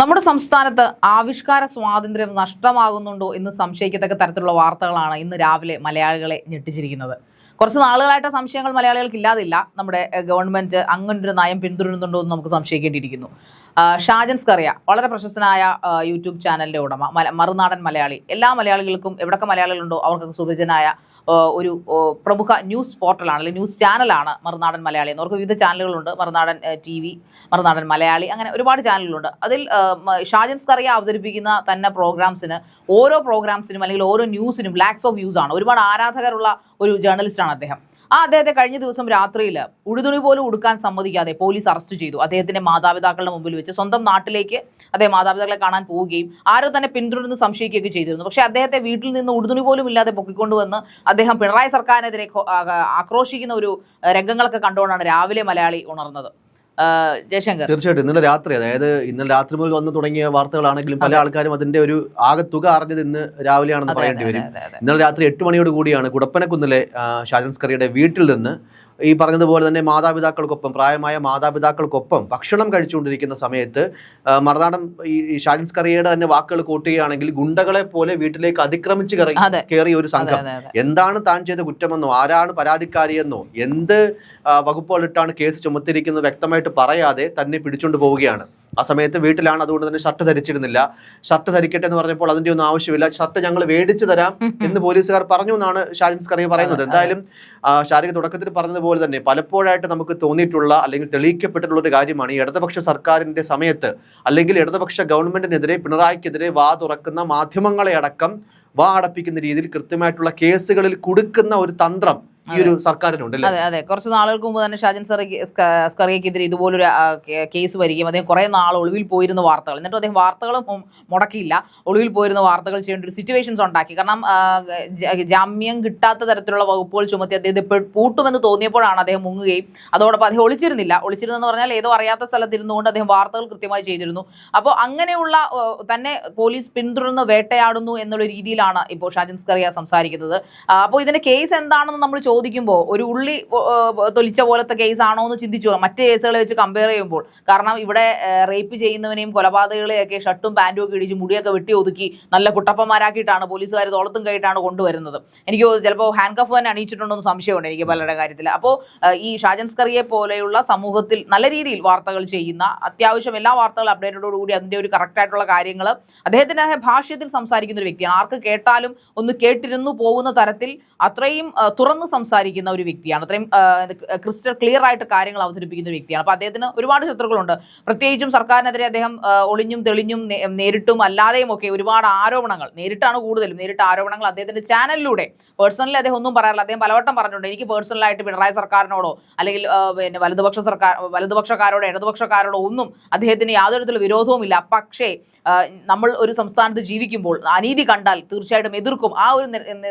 നമ്മുടെ സംസ്ഥാനത്ത് ആവിഷ്കാര സ്വാതന്ത്ര്യം നഷ്ടമാകുന്നുണ്ടോ എന്ന് സംശയിക്കത്തക്ക തരത്തിലുള്ള വാർത്തകളാണ് ഇന്ന് രാവിലെ മലയാളികളെ ഞെട്ടിച്ചിരിക്കുന്നത്. കുറച്ച് നാളുകളായിട്ട് സംശയങ്ങൾ മലയാളികൾക്ക് ഇല്ലാതില്ല. നമ്മുടെ ഗവൺമെന്റ് അങ്ങനൊരു നയം പിന്തുടരുന്നുണ്ടോ എന്ന് നമുക്ക് സംശയിക്കേണ്ടിയിരിക്കുന്നു. ഷാജൻസ് കറിയ വളരെ പ്രശസ്തനായ യൂട്യൂബ് ചാനലിന്റെ ഉടമ മറുനാടൻ മലയാളി. എല്ലാ മലയാളികൾക്കും എവിടൊക്കെ മലയാളികളുണ്ടോ അവർക്കൊക്കെ സുപരിചിതനായ ഒരു പ്രമുഖ ന്യൂസ് പോർട്ടലാണ് അല്ലെങ്കിൽ ന്യൂസ് ചാനലാണ് മറുനാടൻ മലയാളി എന്ന്. അവർക്ക് വിവിധ ചാനലുകളുണ്ട്. മറുനാടൻ ടി വി മറുനാടൻ മലയാളി അങ്ങനെ ഒരുപാട് ചാനലുകളുണ്ട്. അതിൽ ഷാജൻ സ്കറിയ അവതരിപ്പിക്കുന്ന തന്നെ പ്രോഗ്രാംസിന് ഓരോ പ്രോഗ്രാംസിനും അല്ലെങ്കിൽ ഓരോ ന്യൂസിനും ലാക്സ് ഓഫ് വ്യൂസ് ആണ്. ഒരുപാട് ആരാധകരുള്ള ഒരു ജേർണലിസ്റ്റാണ് അദ്ദേഹം. ആ അദ്ദേഹത്തെ കഴിഞ്ഞ ദിവസം രാത്രിയിൽ ഉടുതുണി പോലും ഉടുക്കാൻ സമ്മതിക്കാതെ പോലീസ് അറസ്റ്റ് ചെയ്തു. അദ്ദേഹത്തിന്റെ മാതാപിതാക്കളുടെ മുമ്പിൽ വെച്ച് സ്വന്തം നാട്ടിലേക്ക് അദ്ദേഹം മാതാപിതാക്കളെ കാണാൻ പോവുകയും ആരോ തന്നെ പിന്തുടർന്ന് സംശയിക്കുകയൊക്കെ ചെയ്തിരുന്നു. പക്ഷേ അദ്ദേഹത്തെ വീട്ടിൽ നിന്ന് ഉടുതുണി പോലും ഇല്ലാതെ പൊക്കിക്കൊണ്ടുവന്ന് അദ്ദേഹം പിണറായി സർക്കാരിനെതിരെ ആക്രോശിക്കുന്ന ഒരു രംഗങ്ങളൊക്കെ കണ്ടുകൊണ്ടാണ് രാവിലെ മലയാളി ഉണർന്നത്. ജയശങ്കർ. തീർച്ചയായിട്ടും ഇന്നലെ രാത്രി അതായത് ഇന്നലെ രാത്രി മുതൽ വന്നു തുടങ്ങിയ വാർത്തകളാണെങ്കിലും പല ആൾക്കാരും അതിന്റെ ഒരു ആകെ തുക അറിഞ്ഞത് ഇന്ന് രാവിലെയാണെന്ന് പറയേണ്ടി വരും. ഇന്നലെ രാത്രി എട്ട് മണിയോട് കൂടിയാണ് കുടപ്പനക്കുന്നിലെ ഷാജൻസ്കറിയുടെ ഷാജൻ വീട്ടിൽ നിന്ന് ഈ പറഞ്ഞതുപോലെ തന്നെ മാതാപിതാക്കൾക്കൊപ്പം പ്രായമായ മാതാപിതാക്കൾക്കൊപ്പം ഭക്ഷണം കഴിച്ചുകൊണ്ടിരിക്കുന്ന സമയത്ത് മറുനാടൻ ഈ ഈ കറിയയുടെ തന്നെ വാക്കുകൾ കൂട്ടുകയാണെങ്കിൽ ഗുണ്ടകളെ പോലെ വീട്ടിലേക്ക് അതിക്രമിച്ച് കയറി അതെ. കയറിയ ഒരു സംഘം. എന്താണ് താൻ ചെയ്ത കുറ്റമെന്നോ ആരാണ് പരാതിക്കാരിയെന്നോ എന്ത് വകുപ്പുകളിട്ടാണ് കേസ് ചുമത്തിയിരിക്കുന്നത് വ്യക്തമായിട്ട് പറയാതെ തന്നെ പിടിച്ചുകൊണ്ട് പോവുകയാണ് ആ സമയത്ത് വീട്ടിലാണ് അതുകൊണ്ട് തന്നെ ഷർട്ട് ധരിച്ചിരുന്നില്ല. ഷർട്ട് ധരിക്കട്ടെ എന്ന് പറഞ്ഞപ്പോൾ അതിന്റെ ഒന്നും ആവശ്യമില്ല. ഷർട്ട് ഞങ്ങൾ മേടിച്ചു തരാം എന്ന് പോലീസുകാർ പറഞ്ഞു എന്നാണ് ഷാജിൻ സ്കറിയ പറയുന്നത്. എന്തായാലും ഷാരിക തുടക്കത്തിൽ പറഞ്ഞതുപോലെ തന്നെ പലപ്പോഴായിട്ട് നമുക്ക് തോന്നിയിട്ടുള്ള അല്ലെങ്കിൽ തെളിയിക്കപ്പെട്ടിട്ടുള്ള ഒരു കാര്യമാണ് ഈ ഇടതുപക്ഷ സർക്കാരിന്റെ സമയത്ത് അല്ലെങ്കിൽ ഇടതുപക്ഷ ഗവൺമെന്റിനെതിരെ പിണറായിക്കെതിരെ വാ തുറക്കുന്ന മാധ്യമങ്ങളെ അടക്കം വാ അടപ്പിക്കുന്ന രീതിയിൽ കൃത്യമായിട്ടുള്ള കേസുകളിൽ കൊടുക്കുന്ന ഒരു തന്ത്രം ഈ ഒരു സർക്കാരിനുണ്ട് അതെ അതെ. കുറച്ച് നാളുകൾക്ക് മുമ്പ് തന്നെ ഷാജൻ സ്കറി- സ്ക- സ്കറിയക്കെതിരെ ഇതുപോലൊരു കേസ് വരികയും അദ്ദേഹം കുറേ നാൾ ഒളിവിൽ പോയിരുന്ന വാർത്തകൾ. എന്നിട്ട് അദ്ദേഹം വാർത്തകളും മുടക്കിയില്ല. ഒളിവിൽ പോയിരുന്ന വാർത്തകൾ ചെയ്യേണ്ട ഒരു സിറ്റുവേഷൻസ് ഉണ്ടാക്കി. കാരണം ജാമ്യം കിട്ടാത്ത തരത്തിലുള്ള വകുപ്പുകൾ ചുമത്തി ഇപ്പോൾ പൂട്ടുമെന്ന് തോന്നിയപ്പോഴാണ് അദ്ദേഹം മുങ്ങുകയും. അതോടൊപ്പം അദ്ദേഹം ഒളിച്ചിരുന്നില്ല. ഒളിച്ചിരുന്നെന്ന് പറഞ്ഞാൽ ഏതോ അറിയാത്ത സ്ഥലത്തിരുന്നുകൊണ്ട് അദ്ദേഹം വാർത്തകൾ കൃത്യമായി ചെയ്തിരുന്നു. അപ്പോൾ അങ്ങനെയുള്ള തന്നെ പോലീസ് പിന്തുടർന്ന് വേട്ടയാടുന്നു എന്നുള്ള രീതിയിലാണ് ഇപ്പോൾ ഷാജൻ സ്കറിയ സംസാരിക്കുന്നത്. അപ്പോൾ ഇതിന്റെ കേസ് എന്താണെന്ന് നമ്മൾ ചോദിക്കുമ്പോൾ ഒരു ഉള്ളി തൊലിച്ച പോലത്തെ കേസ് ആണോ എന്ന് ചിന്തിച്ചു. മറ്റ് കേസുകളെ വെച്ച് കമ്പയർ ചെയ്യുമ്പോൾ. കാരണം ഇവിടെ റേപ്പ് ചെയ്യുന്നവനെയും കൊലപാതകളെയൊക്കെ ഷർട്ടും പാന്റും ഒക്കെ ഇടിച്ച് മുടിയൊക്കെ വെട്ടി ഒതുക്കി നല്ല കുട്ടപ്പന്മാരാക്കിയിട്ടാണ് പോലീസുകാർ തോളത്തും കൈയിട്ടാണ് കൊണ്ടുവരുന്നത്. എനിക്ക് ചിലപ്പോൾ ഹാൻഡ് കഫ് തന്നെ അണിയിച്ചിട്ടുണ്ടോ എന്ന് സംശയമുണ്ട് എനിക്ക് പലരുടെ കാര്യത്തിൽ അപ്പോൾ ഈ ഷാജൻസ്കറിയെ പോലെയുള്ള സമൂഹത്തിൽ നല്ല രീതിയിൽ വാർത്തകൾ ചെയ്യുന്ന അത്യാവശ്യം എല്ലാ വാർത്തകളും അപ്ഡേറ്റോടുകൂടി അതിന്റെ ഒരു കറക്റ്റ് ആയിട്ടുള്ള കാര്യങ്ങൾ അദ്ദേഹത്തിന്റെ ഭാഷയത്തിൽ സംസാരിക്കുന്ന ഒരു വ്യക്തിയാണ്. ആർക്ക് കേട്ടാലും ഒന്ന് കേട്ടിരുന്നു പോകുന്ന തരത്തിൽ അത്രയും തുറന്ന് സംസാരിക്കുന്ന ഒരു വ്യക്തിയാണ്. അത്രയും ക്രിസ്റ്റൽ ക്ലിയർ ആയിട്ട് കാര്യങ്ങൾ അവതരിപ്പിക്കുന്ന ഒരു വ്യക്തിയാണ്. അപ്പോൾ അദ്ദേഹത്തിന് ഒരുപാട് ശത്രുക്കളുണ്ട്. പ്രത്യേകിച്ചും സർക്കാരിനെതിരെ അദ്ദേഹം ഒളിഞ്ഞും തെളിഞ്ഞും നേരിട്ടും അല്ലാതെയും ഒക്കെ ഒരുപാട് ആരോപണങ്ങൾ നേരിട്ടാണ് കൂടുതലും നേരിട്ട് ആരോപണങ്ങൾ അദ്ദേഹത്തിന്റെ ചാനലിലൂടെ പേഴ്സണലി അദ്ദേഹം ഒന്നും പറയാറില്ല. അദ്ദേഹം പലവട്ടം പറഞ്ഞിട്ടുണ്ട് എനിക്ക് പേഴ്സണലായിട്ട് പിണറായി സർക്കാരിനോടോ അല്ലെങ്കിൽ പിന്നെ വലതുപക്ഷ സർക്കാർ വലതുപക്ഷക്കാരോടോ ഇടതുപക്ഷക്കാരോടോ ഒന്നും അദ്ദേഹത്തിന് യാതൊരു തരത്തിലുള്ള വിരോധവുമില്ല പക്ഷേ നമ്മൾ ഒരു സംസ്ഥാനത്ത് ജീവിക്കുമ്പോൾ അനീതി കണ്ടാൽ തീർച്ചയായിട്ടും എതിർക്കും. ആ ഒരു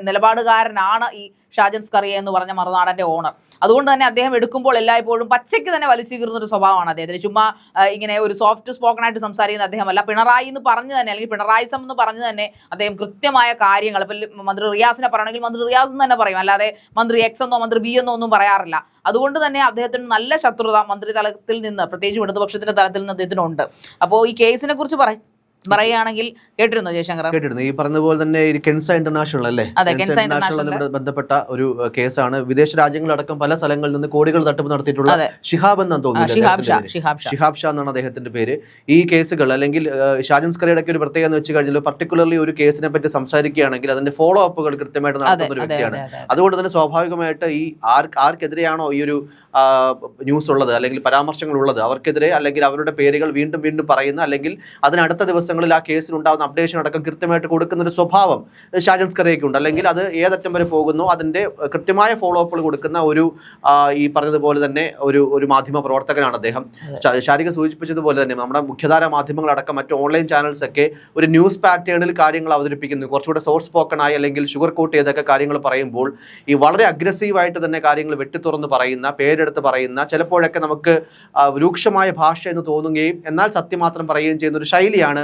നിലപാടുകാരനാണ് ഈ ഷാജൻ സ്കറിയ എന്ന് പറഞ്ഞ മറുനാടന്റെ ഓണർ അതുകൊണ്ട് തന്നെ അദ്ദേഹം എടുക്കുമ്പോൾ എല്ലായ്പ്പോഴും പച്ചയ്ക്ക് തന്നെ വലിച്ചു കീറുന്ന ഒരു സ്വഭാവമാണ് അദ്ദേഹത്തിന്. ചുമ്മാ ഇങ്ങനെ ഒരു സോഫ്റ്റ് സ്പോക്കൺ ആയിട്ട് സംസാരിക്കുന്ന അദ്ദേഹമല്ല. പിണറായി എന്ന് പറഞ്ഞു തന്നെ അല്ലെങ്കിൽ പിണറായി സം എന്ന് പറഞ്ഞു തന്നെ അദ്ദേഹം കൃത്യമായ കാര്യങ്ങൾ ഇപ്പം മന്ത്രി റിയാസിനെ പറയണമെങ്കിൽ മന്ത്രി റിയാസ് എന്ന് തന്നെ പറയും. അല്ലാതെ മന്ത്രി എക്സ് എന്നോ മന്ത്രി ബി എന്നോ ഒന്നും പറയാറില്ല. അതുകൊണ്ട് തന്നെ അദ്ദേഹത്തിന് നല്ല ശത്രുത മന്ത്രി തലത്തിൽ നിന്ന് പ്രത്യേകിച്ചും ഇടതുപക്ഷത്തിന്റെ തലത്തിൽ നിന്ന് അദ്ദേഹത്തിനുണ്ട്. അപ്പോൾ ഈ കേസിനെ കുറിച്ച് പറ പറയുകയാണെങ്കിൽ കേട്ടിരുന്നോ ജയശങ്കർ? കേട്ടിരുന്നു. ഈ പറഞ്ഞതുപോലെ തന്നെ കെൻസ ഇന്റർനാഷണൽ അല്ലേ? Kenza international. ബന്ധപ്പെട്ട ഒരു കേസാണ്. വിദേശ രാജ്യങ്ങളടക്കം പല സ്ഥലങ്ങളിൽ നിന്ന് കോടികൾ തട്ടിപ്പ് നടത്തിയിട്ടുള്ള. ഷിഹാബ് എന്നാണ് തോന്നുന്നത് ഷിഹാബ് ഷാ എന്നാണ് അദ്ദേഹത്തിന്റെ പേര്. ഈ കേസുകൾ അല്ലെങ്കിൽ ഷാജൻസ്കറിയുടെ ഷാജൻ സ്കറിയുടെ ഒരു പ്രത്യേകത എന്ന് വെച്ച് കഴിഞ്ഞാൽ പർട്ടിക്കുലർലി ഒരു കേസിനെ പറ്റി സംസാരിക്കുകയാണെങ്കിൽ അതിന്റെ ഫോളോ അപ്പുകൾ കൃത്യമായിട്ട് നടത്തുന്ന ഒരു വ്യക്തിയാണ്. അതെ അതെ അതുകൊണ്ട് തന്നെ സ്വാഭാവികമായിട്ട് ഈ ആർ ആർക്കെതിരെയാണോ ഈ ഒരു ന്യൂസ് ഉള്ളത്? അല്ലെങ്കിൽ പരാമർശങ്ങൾ ഉള്ളത്? അവർക്കെതിരെ അല്ലെങ്കിൽ അവരുടെ പേരുകൾ വീണ്ടും വീണ്ടും പറയുന്ന അല്ലെങ്കിൽ അതിനടുത്ത ദിവസങ്ങളിൽ ആ കേസിൽ ഉണ്ടാകുന്ന അപ്ഡേഷൻ അടക്കം കൃത്യമായിട്ട് കൊടുക്കുന്ന ഒരു സ്വഭാവം ഷാജൻസ്കറിയൊക്കെ ഉണ്ട് അല്ലെങ്കിൽ അത് ഏതറ്റം വരെ പോകുന്നു അതിന്റെ കൃത്യമായ ഫോളോ അപ്പുകൾ കൊടുക്കുന്ന ഒരു ഈ പറഞ്ഞതുപോലെ തന്നെ ഒരു ഒരു മാധ്യമ പ്രവർത്തകനാണ് അദ്ദേഹം. ശാരിക സൂചിപ്പിച്ചതുപോലെ തന്നെ നമ്മുടെ മുഖ്യധാര മാധ്യമങ്ങളടക്കം മറ്റു ഓൺലൈൻ ചാനൽസ് ഒക്കെ ഒരു ന്യൂസ് പാറ്റേണിൽ കാര്യങ്ങൾ അവതരിപ്പിക്കുന്നു. കുറച്ചുകൂടെ സോഴ്സ് പോക്കണായി അല്ലെങ്കിൽ ഷുഗർ കോട്ട് ചെയ്തൊക്കെ കാര്യങ്ങൾ പറയുമ്പോൾ ഈ വളരെ അഗ്രസീവായിട്ട് തന്നെ കാര്യങ്ങൾ വെട്ടിത്തുറന്ന് പറയുന്ന പേരെടുത്ത് പറയുന്ന ചിലപ്പോഴൊക്കെ നമുക്ക് രൂക്ഷമായ ഭാഷ എന്ന് തോന്നുകയും എന്നാൽ സത്യം മാത്രം പറയുകയും ചെയ്യുന്ന ഒരു ശൈലിയാണ്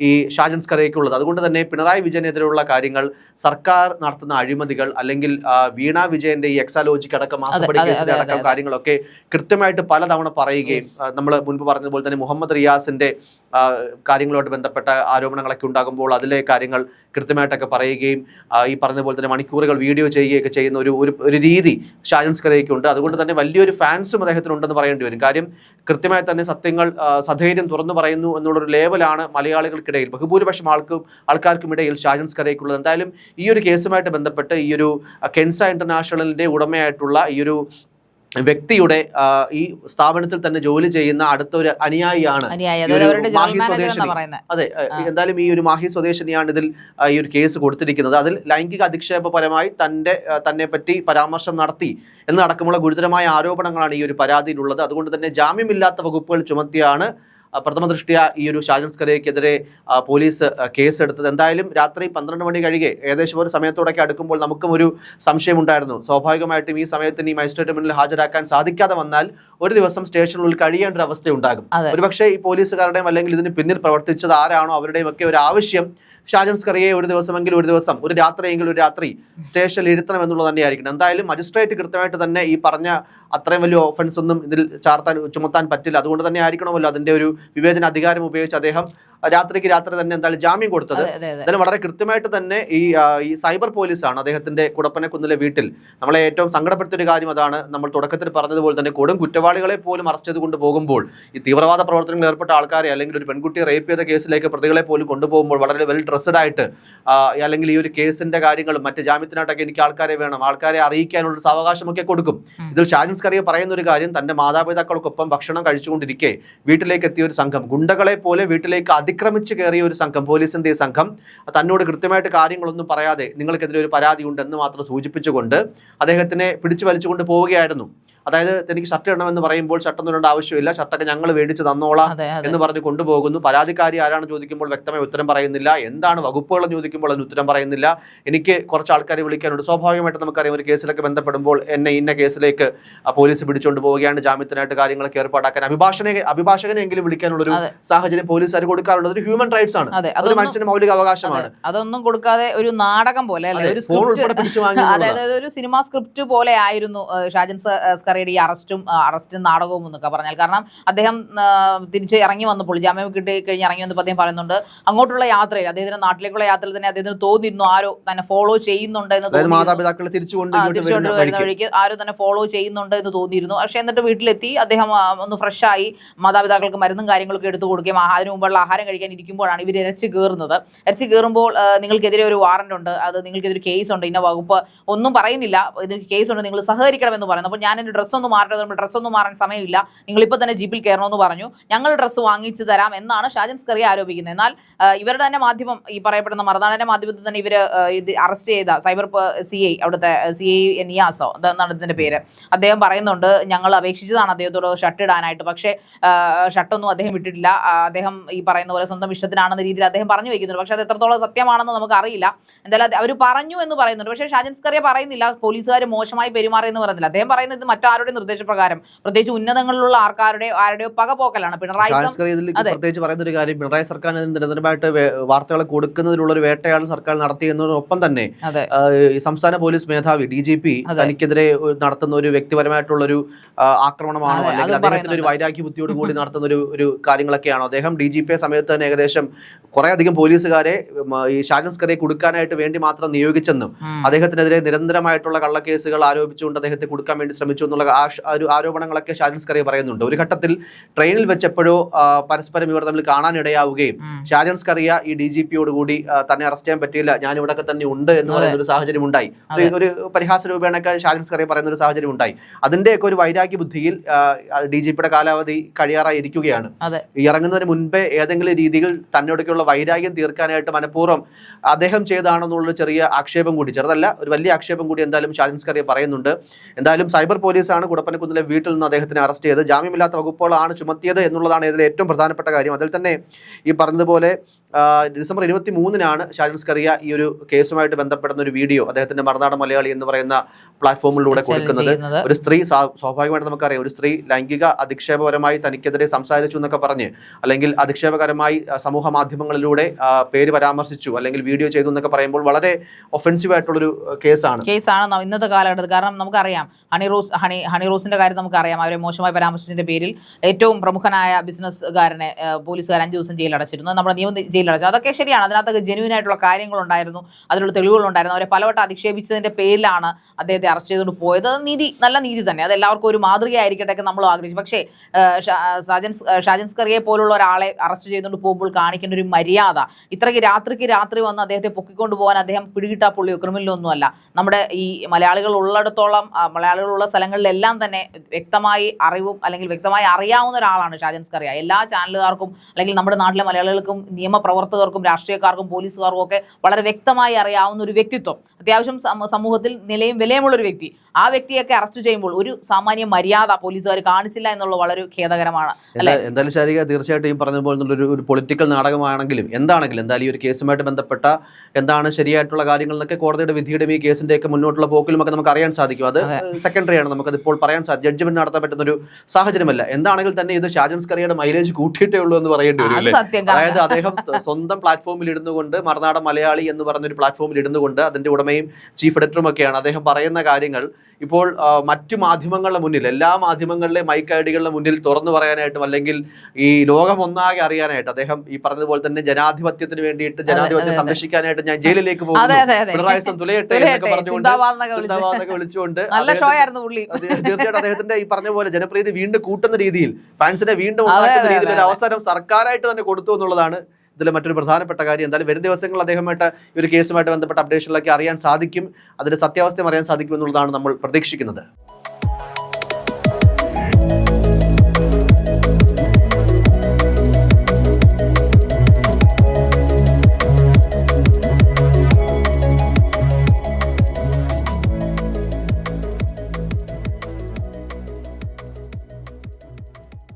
ഈ ഷാജൻ സ്കറിയയ്ക്കുള്ളത് അതുകൊണ്ട് തന്നെ പിണറായി വിജയനെതിരെയുള്ള കാര്യങ്ങൾ സർക്കാർ നടത്തുന്ന അഴിമതികൾ അല്ലെങ്കിൽ വീണ വിജയന്റെ ഈ എക്സാലോജിക്ക് അടക്കം മാസപ്പടി കേസിന്റെ അടക്കം കാര്യങ്ങളൊക്കെ കൃത്യമായിട്ട് പലതവണ പറയുകയും നമ്മൾ മുൻപ് പറഞ്ഞതുപോലെ തന്നെ മുഹമ്മദ് റിയാസിന്റെ കാര്യങ്ങളോട് കാര്യങ്ങളുമായിട്ട് ബന്ധപ്പെട്ട ആരോപണങ്ങളൊക്കെ ഉണ്ടാകുമ്പോൾ അതിലെ കാര്യങ്ങൾ കൃത്യമായിട്ടൊക്കെ പറയുകയും ഈ പറഞ്ഞതുപോലെ തന്നെ മണിക്കൂറുകൾ വീഡിയോ ചെയ്യുകയൊക്കെ ചെയ്യുന്ന ഒരു ഒരു രീതി ഷാജൻ സ്കറിയയ്ക്കുണ്ട് അതുകൊണ്ട് തന്നെ വലിയൊരു ഫാൻസും അദ്ദേഹത്തിന് ഉണ്ടെന്ന് പറയേണ്ടി വരും. കാര്യം കൃത്യമായി തന്നെ സത്യങ്ങൾ സധൈര്യം തുറന്നു പറയുന്നു എന്നുള്ളൊരു ലേവലാണ് മലയാളികൾക്കിടയിൽ ബഹുഭൂരിപക്ഷം ആൾക്കും ആൾക്കാർക്കും ഇടയിൽ ഷാജൻ കരയ്ക്കുള്ളത് എന്തായാലും ഈ ഒരു കേസുമായിട്ട് ബന്ധപ്പെട്ട് ഈ ഒരു കെൻസ ഇന്റർനാഷണലിന്റെ ഉടമയായിട്ടുള്ള ഈ ഒരു വ്യക്തിയുടെ ഈ സ്ഥാപനത്തിൽ തന്നെ ജോലി ചെയ്യുന്ന അടുത്ത ഒരു അനുയായിയാണ് മാഹി സ്വദേശിനി. അതെ എന്തായാലും ഈ ഒരു മാഹി സ്വദേശിനിയാണ് ഇതിൽ ഈ ഒരു കേസ് കൊടുത്തിരിക്കുന്നത്. അതിൽ ലൈംഗിക അധിക്ഷേപപരമായി തന്റെ തന്നെ പറ്റി പരാമർശം നടത്തി എന്നടക്കമുള്ള ഗുരുതരമായ ആരോപണങ്ങളാണ് ഈ ഒരു പരാതിയിലുള്ളത്. അതുകൊണ്ട് തന്നെ ജാമ്യമില്ലാത്ത വകുപ്പുകൾ ചുമത്തിയാണ് പ്രഥമ ദൃഷ്ടിയ ഈ ഒരു ഷാജൻ സ്കരയ്ക്കെതിരെ പോലീസ് കേസ് എടുത്തത് എന്തായാലും രാത്രി പന്ത്രണ്ട് മണി കഴിയെ ഏകദേശം ഒരു സമയത്തോടൊക്കെ അടുക്കുമ്പോൾ നമുക്കും ഒരു സംശയമുണ്ടായിരുന്നു സ്വാഭാവികമായിട്ടും ഈ സമയത്തിന് ഈ മജിസ്ട്രേറ്റ് മുന്നിൽ ഹാജരാക്കാൻ സാധിക്കാതെ വന്നാൽ ഒരു ദിവസം സ്റ്റേഷനുള്ളിൽ കഴിയേണ്ട ഒരു അവസ്ഥയുണ്ടാകും. ഉണ്ടാകും ഒരുപക്ഷെ ഈ പോലീസുകാരുടെയും അല്ലെങ്കിൽ ഇതിന് പിന്നിൽ പ്രവർത്തിച്ചത് ആരാണോ അവരുടെയും ഒക്കെ ഒരു ആവശ്യം ഷാജൻ സ്കറിയെ ഒരു ദിവസമെങ്കിലും ഒരു ദിവസം ഒരു രാത്രിയെങ്കിലും ഒരു രാത്രി സ്റ്റേഷനിൽ ഇരുത്തണം എന്നുള്ളത് തന്നെയായിരിക്കണം. എന്തായാലും മജിസ്ട്രേറ്റ് കൃത്യമായിട്ട് തന്നെ ഈ പറഞ്ഞ അത്രയും വലിയ ഓഫൻസ് ഒന്നും ഇതിൽ ചാർത്താൻ ചുമത്താൻ പറ്റില്ല. അതുകൊണ്ട് തന്നെ ആയിരിക്കണമല്ലോ അതിന്റെ ഒരു വിവേചന അധികാരം ഉപയോഗിച്ച് അദ്ദേഹം രാത്രിക്ക് രാത്രി തന്നെ എന്തായാലും ജാമ്യം കൊടുത്തത്. അതെ അതെ അതെ. എന്തായാലും വളരെ കൃത്യമായിട്ട് തന്നെ ഈ സൈബർ പോലീസാണ് അദ്ദേഹത്തിന്റെ കുടപ്പനെ കുന്നിലെ വീട്ടിൽ. നമ്മളെ ഏറ്റവും സങ്കടപ്പെടുത്തിയ ഒരു കാര്യം അതാണ് നമ്മൾ തുടക്കത്തിൽ പറഞ്ഞതുപോലെ തന്നെ കൊടും കുറ്റവാളികളെ പോലും അറസ്റ്റ് ചെയ്ത് കൊണ്ടുപോകുമ്പോൾ ഈ തീവ്രവാദ പ്രവർത്തനങ്ങളിൽ ഏർപ്പെട്ട ആൾക്കാരെ അല്ലെങ്കിൽ ഒരു പെൺകുട്ടിയെ റേപ്പ് ചെയ്ത കേസിലേക്ക് പ്രതികളെ പോലും കൊണ്ടുപോകുമ്പോൾ വളരെ വെൽ ഡ്രസ്ഡ് ആയിട്ട് അല്ലെങ്കിൽ ഈ ഒരു കേസിന്റെ കാര്യങ്ങളും മറ്റ് ജാമ്യത്തിനായിട്ടൊക്കെ എനിക്ക് ആൾക്കാരെ വേണം. ആൾക്കാരെ അറിയിക്കാനുള്ള ഒരു സാവകാശമൊക്കെ കൊടുക്കും. ഇതിൽ ഷാജിൻസ് സ്കറിയ പറയുന്ന ഒരു കാര്യം തന്റെ മാതാപിതാക്കൾക്കൊപ്പം ഭക്ഷണം കഴിച്ചുകൊണ്ടിരിക്കെ വീട്ടിലേക്ക് എത്തിയ ഒരു സംഘം ഗുണ്ടകളെ പോലെ വീട്ടിലേക്ക് അതിക്രമിച്ച് കയറിയ ഒരു സംഘം പോലീസിന്റെ ഈ സംഘം തന്നോട് കൃത്യമായിട്ട് കാര്യങ്ങളൊന്നും പറയാതെ നിങ്ങൾക്കെതിരെ ഒരു പരാതി ഉണ്ടെന്ന് മാത്രം സൂചിപ്പിച്ചുകൊണ്ട് അദ്ദേഹത്തിനെ പിടിച്ചു വലിച്ചുകൊണ്ട് പോവുകയായിരുന്നു. അതായത് എനിക്ക് ഷർട്ട് ഇടണമെന്ന് പറയുമ്പോൾ ഷർട്ടൊന്നും ഇടേണ്ട ആവശ്യമില്ല. ഷർട്ടൊക്കെ ഞങ്ങൾ മേടിച്ച് തന്നോളാം എന്ന് പറഞ്ഞ് കൊണ്ടുപോകുന്നു. പരാതിക്കാരി ആരാണ് ചോദിക്കുമ്പോൾ വ്യക്തമായ ഉത്തരം പറയുന്നില്ല. എന്താണ് വകുപ്പുകൾ എന്ന് ചോദിക്കുമ്പോൾ അതിന് ഉത്തരം പറയുന്നില്ല. എനിക്ക് കുറച്ച് ആൾക്കാരെ വിളിക്കാനുണ്ട്. സ്വാഭാവികമായിട്ട് നമുക്കറിയാം ഒരു കേസിലൊക്കെ ബന്ധപ്പെടുമ്പോൾ എന്നെ ഇന്ന കേസിലേക്ക് പോലീസ് പിടിച്ചുകൊണ്ട് പോവുകയാണ്. ജാമ്യത്തിനായിട്ട് കാര്യങ്ങളൊക്കെ ഏർപ്പാടാക്കാൻ അഭിഭാഷകനെ അഭിഭാഷകനെങ്കിലും വിളിക്കാനുള്ള ഒരു സാഹചര്യം പോലീസുകാർ കൊടുക്കാറുള്ളത് ഒരു ഹ്യൂമൻ റൈറ്റ്സ് ആണ്. അതൊരു മനുഷ്യന് മൗലിക അവകാശമാണ്. അതൊന്നും കൊടുക്കാതെ ഒരു നാടകം പോലെ അതായത് ഒരു സിനിമ സ്ക്രിപ്റ്റ് പോലെ ആയിരുന്നു ഷാജൻ ഷാജൻ സ- ഈ അറസ്റ്റും അറസ്റ്റ് നാടകവും എന്നൊക്കെ പറഞ്ഞാൽ. കാരണം അദ്ദേഹം തിരിച്ച് ഇറങ്ങി വന്നപ്പോൾ ജാമ്യം കിട്ടി കഴിഞ്ഞ് ഇറങ്ങി വന്നപ്പോൾ അദ്ദേഹം പറയുന്നുണ്ട് അങ്ങോട്ടുള്ള യാത്രയിൽ അദ്ദേഹത്തിന് നാട്ടിലേക്കുള്ള യാത്രയിൽ തന്നെ അദ്ദേഹത്തിന് തോന്നിയിരുന്നു ആരോ തന്നെ ഫോളോ ചെയ്യുന്നുണ്ട് എന്ന്. മാതാപിതാക്കളെ തിരിച്ചുകൊണ്ട് വരുന്ന വഴിക്ക്. ആരും തന്നെ ഫോളോ ചെയ്യുന്നുണ്ട് എന്ന് തോന്നിയിരുന്നു. പക്ഷെ എന്നിട്ട് വീട്ടിലെത്തി അദ്ദേഹം ഒന്ന് ഫ്രഷായി മാതാപിതാക്കൾക്ക് മരുന്നും കാര്യങ്ങളൊക്കെ എടുത്തു കൊടുക്കുകയും അതിനു മുമ്പുള്ള ആഹാരം കഴിക്കാൻ ഇരിക്കുമ്പോഴാണ് ഇവർ ഇരച്ച് കയറുന്നത് ഇരച്ച് കയറുമ്പോൾ നിങ്ങൾക്കെതിരെ ഒരു വാറന്റ് ഉണ്ട്. അത് നിങ്ങൾക്കെതിരെ കേസ് ഉണ്ട്. ഇന്ന വകുപ്പ് ഒന്നും പറയുന്നില്ല. ഇത് കേസ് ഉണ്ട്. നിങ്ങൾ സഹകരിക്കണമെന്ന് പറയുന്നു. അപ്പോൾ ഞാൻ എന്റെ ഡ്രസ്സ് മാറേണ്ടത് മാറട്ടെ ഡ്രസ്സ് ഒന്നും മാറാൻ സമയമില്ല. നിങ്ങളിപ്പോൾ തന്നെ ജീപ്പിൽ കയറണമെന്ന് പറഞ്ഞു. ഞങ്ങൾ ഡ്രസ്സ് വാങ്ങിച്ചു തരാം എന്നാണ് ഷാജൻ സ്കറിയ ആരോപിക്കുന്നത്. എന്നാൽ ഇവരുടെ തന്നെ മാധ്യമം ഈ പറയപ്പെടുന്ന മറുനാടന്റെ മാധ്യമത്തിൽ തന്നെ ഇവർ ഇത് അറസ്റ്റ് ചെയ്ത സൈബർ സി ഐ അവിടുത്തെ സി ഐ നിയാസോ എന്നാണ് ഇതിന്റെ പേര്. അദ്ദേഹം പറയുന്നുണ്ട് ഞങ്ങൾ അപേക്ഷിച്ചതാണ് അദ്ദേഹത്തോട് ഷർട്ട് ഇടാനായിട്ട്. പക്ഷേ ഷർട്ടൊന്നും അദ്ദേഹം ഇട്ടിട്ടില്ല. അദ്ദേഹം ഈ പറയുന്ന പോലെ സ്വന്തം ഇഷ്ടത്തിനാണെന്ന രീതിയിൽ അദ്ദേഹം പറഞ്ഞു വയ്ക്കുന്നുണ്ട് പക്ഷേ അത് എത്രത്തോളം സത്യമാണെന്ന് നമുക്ക് അറിയില്ല എന്തായാലും അവർ പറഞ്ഞു എന്ന് പറയുന്നുണ്ട്. പക്ഷേ ഷാജൻ സ്കറിയ പറയുന്നില്ല. പോലീസുകാർ മോശമായി പെരുമാറി എന്ന് പറയുന്നില്ല അദ്ദേഹം പറയുന്നത് ഇത് മറ്റാരുടെ നിർദ്ദേശപ്രകാരം. പ്രത്യേകിച്ച് ഉന്നതങ്ങളിലുള്ള ആൾക്കാരുടെ ആരുടെയോ പകപോക്കലാണ്. പിണറായി പ്രത്യേകിച്ച് പറയുന്ന ഒരു കാര്യം പിണറായി സർക്കാർ നിരന്തരമായിട്ട് വാർത്തകൾ കൊടുക്കുന്നതിനുള്ള ഒരു വേട്ടയാണ് സർക്കാർ നടത്തി എന്നതിനൊപ്പം തന്നെ സംസ്ഥാന പോലീസ് മേധാവി ഡി ജി പി തനിക്കെതിരെ നടത്തുന്ന ഒരു വ്യക്തിപരമായിട്ടുള്ള ഒരു ആക്രമണമാണോ? അല്ലെങ്കിൽ അദ്ദേഹത്തിന്റെ ഒരു വൈരാഗ്യ ബുദ്ധിയോട് കൂടി നടത്തുന്ന ഒരു ഒരു കാര്യങ്ങളൊക്കെയാണോ? അദ്ദേഹം ഡി ജി പി സമയത്ത് തന്നെ ഏകദേശം കുറെ അധികം പോലീസുകാരെ ഈ ഈ ഷാജൻസ്കറെ കൊടുക്കാനായിട്ട് വേണ്ടി മാത്രം നിയോഗിച്ചെന്നും. അദ്ദേഹത്തിനെതിരെ നിരന്തരമായിട്ടുള്ള കള്ളക്കേസുകൾ ആരോപിച്ചുകൊണ്ട് അദ്ദേഹത്തെ കൊടുക്കാൻ വേണ്ടി ശ്രമിച്ചു എന്നുള്ള ആ ഒരു ആരോപണങ്ങളൊക്കെ ഷാജൻസ്കറെ പറയുന്നുണ്ട്. ഒരു ഘട്ടത്തിൽ ട്രെയിനിൽ വെച്ചപ്പോഴോ പരസ്പരം ഇവർ തമ്മിൽ കാണാനിടയാവുകയും. ഷാജൻ സ്കറിയ ഈ ഡി ജി പിയോട് കൂടി തന്നെ അറസ്റ്റ് ചെയ്യാൻ പറ്റിയില്ല ഞാൻ ഇവിടെയൊക്കെ തന്നെ ഉണ്ട് എന്ന് പറയുന്ന ഒരു സാഹചര്യം ഉണ്ടായി ഒരു- പരിഹാസ രൂപേണൊക്കെ ഷാജൻ സ്കറിയ പറയുന്ന ഒരു സാഹചര്യം ഉണ്ടായി അതിന്റെയൊക്കെ ഒരു വൈരാഗ്യ ബുദ്ധിയിൽ ഡി ജി പിയുടെ കാലാവധി കഴിയാറായി ഇരിക്കുകയാണ് ഇറങ്ങുന്നതിന് മുൻപേ ഏതെങ്കിലും രീതിയിൽ തന്നോടൊക്കെയുള്ള വൈരാഗ്യം തീർക്കാനായിട്ട് മനഃപൂർവം അദ്ദേഹം ചെയ്താണെന്നുള്ളൊരു ചെറിയ ആക്ഷേപം കൂടി ചെറുതല്ല ഒരു വലിയ ആക്ഷേപം കൂടി എന്തായാലും ഷാജൻ സ്കറിയ പറയുന്നുണ്ട്. എന്തായാലും സൈബർ പോലീസ് കേസാണ് കുടപ്പനക്കുന്നിലെ വീട്ടിൽ നിന്ന് അദ്ദേഹത്തിനെ അറസ്റ്റ് ചെയ്ത് ജാമ്യമില്ലാത്ത വകുപ്പുകളാണ് ചുമത്തിയത് എന്നുള്ളതാണ് ഇതിലെ ഏറ്റവും പ്രധാനപ്പെട്ട കാര്യം. അതിൽ തന്നെ ഈ പറഞ്ഞതുപോലെ ഡിസംബർ ഇരുപത്തി മൂന്നിനാണ് ഷാജൻസ് കറിയ ഈ ഒരു കേസുമായിട്ട് ബന്ധപ്പെടുന്ന ഒരു വീഡിയോ അദ്ദേഹത്തിന്റെ മറുനാട് മലയാളി എന്ന് പറയുന്ന പ്ലാറ്റ്ഫോമിലൂടെ കൊടുക്കുന്നത്. ഒരു സ്ത്രീ സ്വാ- സ്വാഭാവികമായിട്ട് നമുക്കറിയാം ഒരു സ്ത്രീ ലൈംഗിക അധിക്ഷേപപരമായി തനിക്കെതിരെ സംസാരിച്ചു എന്നൊക്കെ പറഞ്ഞ് അല്ലെങ്കിൽ അധിക്ഷേപകരമായി സമൂഹ മാധ്യമങ്ങളിലൂടെ പേര് പരാമർശിച്ചു അല്ലെങ്കിൽ വീഡിയോ ചെയ്തു എന്നൊക്കെ പറയുമ്പോൾ വളരെ ഒഫൻസീവ് ആയിട്ടുള്ളൊരു കേസാണ്. കേസാണ് ഇന്നത്തെ കാലഘട്ടത്തിൽ. കാരണം നമുക്കറിയാം ഹണി റോസ് ഹണി ഹണി ഹണി റോസിന്റെ കാര്യം നമുക്കറിയാം. അവരെ മോശമായി പരാമർശിച്ചതിന്റെ പേരിൽ ഏറ്റവും പ്രമുഖനായ ബിസിനസ്സുകാരനെ പോലീസുകാർ അഞ്ചു ദിവസം ജയിലടച്ചിരുന്നു നമ്മുടെ നിയമം ജയിലടച്ചു അതൊക്കെ ശരിയാണ്. അതിനകത്തൊക്കെ ജെന്യൂൻ ആയിട്ടുള്ള കാര്യങ്ങളുണ്ടായിരുന്നു അതിലുള്ള തെളിവുകളുണ്ടായിരുന്നു അവരെ പലവട്ടം അധിക്ഷേപിച്ചതിന്റെ പേരിലാണ് അദ്ദേഹത്തെ അറസ്റ്റ് ചെയ്തുകൊണ്ട് പോയത്. നീതി നല്ല നീതി തന്നെ. അത് എല്ലാവർക്കും ഒരു മാതൃകയായിരിക്കട്ടെ നമ്മൾ ആഗ്രഹിച്ചു. പക്ഷേ സാജൻ ഷാജൻ പോലുള്ള ഒരാളെ അറസ്റ്റ് ചെയ്തുകൊണ്ട് പോകുമ്പോൾ കാണിക്കേണ്ട ഒരു മര്യാദ. ഇത്രയ്ക്ക് രാത്രിക്ക് രാത്രി വന്ന് അദ്ദേഹത്തെ പൊക്കിക്കൊണ്ട് പോകാൻ അദ്ദേഹം പിടികിട്ടാ പുള്ളിയോ ക്രിമിനലൊന്നുമല്ല നമ്മുടെ ഈ മലയാളികൾ ഉള്ളിടത്തോളം മലയാളികളുള്ള മലയാളികളുള്ള സ്ഥലങ്ങളിലെല്ലാം തന്നെ വ്യക്തമായി അറിവും അല്ലെങ്കിൽ വ്യക്തമായി അറിയാവുന്ന ഒരാളാണ് ഷാജൻ സ്കറിയ എല്ലാ ചാനലുകാർക്കും അല്ലെങ്കിൽ നമ്മുടെ നാട്ടിലെ മലയാളികൾക്കും നിയമപ്രവർത്തകർക്കും രാഷ്ട്രീയക്കാർക്കും പോലീസുകാർക്കും ഒക്കെ വളരെ വ്യക്തമായി അറിയാവുന്ന ഒരു വ്യക്തിത്വം. അത്യാവശ്യം സമൂഹത്തിൽ നിലയും വിലയുമുള്ള ഒരു വ്യക്തി. ആ വ്യക്തിയൊക്കെ അറസ്റ്റ് ചെയ്യുമ്പോൾ ഒരു സാമാന്യ മര്യാദ പോലീസുകാർ കാണിച്ചില്ല എന്നുള്ളത് വളരെ ഖേദകരമാണ്. എന്തായാലും ശാരിക തീർച്ചയായിട്ടും ഈ പറഞ്ഞ പോലെ ഒരു ഒരു പൊളിറ്റിക്കൽ നാടകമാണെങ്കിലും എന്താണെങ്കിലും എന്തായാലും ഈ ഒരു കേസുമായിട്ട് ബന്ധപ്പെട്ട എന്താണ് ശരിയായിട്ടുള്ള കാര്യങ്ങൾ എന്നൊക്കെ കോടതിയുടെ വിധിയുടെയും ഈ കേസിന്റെ ഒക്കെ മുന്നോട്ടുള്ള പോക്കിലും ഒക്കെ നമുക്ക് അറിയാൻ സാധിക്കും. അത് സെക്കൻഡറി ആണ്. നമുക്കത് ഇപ്പോൾ പറയാൻ സാധിക്കും ജഡ്ജ്മെന്റ് നടത്താൻ പറ്റുന്ന ഒരു സാഹചര്യമല്ല. എന്താണെങ്കിൽ തന്നെ ഇത് ഷാജൻസ് സ്കറിയുടെ മൈലേജ് കൂട്ടിയിട്ടേ ഉള്ളൂ എന്ന് പറയേണ്ടി വരും? അതായത് അദ്ദേഹം സ്വന്തം പ്ലാറ്റ്ഫോമിൽ ഇരുന്നുകൊണ്ട് മറുനാടൻ മലയാളി എന്ന് പറഞ്ഞൊരു പ്ലാറ്റ്ഫോമിൽ ഇരുന്നുകൊണ്ട് അതിന്റെ ഉടമയും ചീഫ് എഡിറ്ററും ഒക്കെയാണ്. അദ്ദേഹം പറയുന്ന കാര്യങ്ങൾ ഇപ്പോൾ മറ്റു മാധ്യമങ്ങളുടെ മുന്നിൽ എല്ലാ മാധ്യമങ്ങളിലെ മൈക്ക് ഐഡികളുടെ മുന്നിൽ തുറന്നു പറയാനായിട്ടും അല്ലെങ്കിൽ ഈ ലോകം ഒന്നാകെ അറിയാനായിട്ട് അദ്ദേഹം ഈ പറഞ്ഞതുപോലെ തന്നെ ജനാധിപത്യത്തിന് വേണ്ടിയിട്ട് ജനാധിപത്യം. സംരക്ഷിക്കാനായിട്ട് ഞാൻ ജയിലിലേക്ക് പോകും പിണറായി തുലയട്ടെ എന്നൊക്കെ പറഞ്ഞുകൊണ്ട് വിളിച്ചുകൊണ്ട് തീർച്ചയായിട്ടും അദ്ദേഹത്തിന്റെ ഈ പറഞ്ഞ പോലെ ജനപ്രീതി വീണ്ടും കൂട്ടുന്ന രീതിയിൽ ഫാൻസിനെ വീണ്ടും ഉണ്ടാക്കുന്ന രീതിയിൽ ഒരു അവസരം സർക്കാരായിട്ട് തന്നെ കൊടുത്തു എന്നുള്ളതാണ് ഇതിലെ മറ്റൊരു പ്രധാനപ്പെട്ട കാര്യം എന്തായാലും വരും ദിവസങ്ങളിൽ അദ്ദേഹമായിട്ട് ഒരു കേസുമായിട്ട് ബന്ധപ്പെട്ട അപ്ഡേഷനിലൊക്കെ അറിയാൻ സാധിക്കും. അതിന്റെ സത്യാവസ്ഥയും അറിയാൻ സാധിക്കും എന്നുള്ളതാണ് നമ്മൾ പ്രതീക്ഷിക്കുന്നത്.